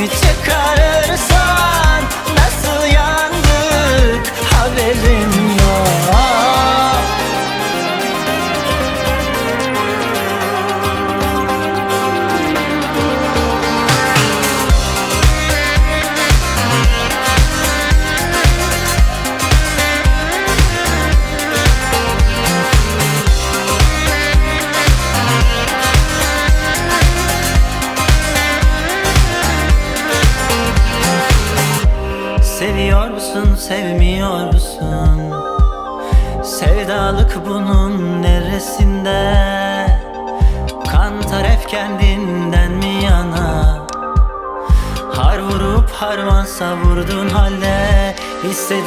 bir tek Sevdasın sevmiyorsun Sevdalık bunun neresinde? Kan taraf kendinden mi yana? Har vurup harman savurdun halde istedi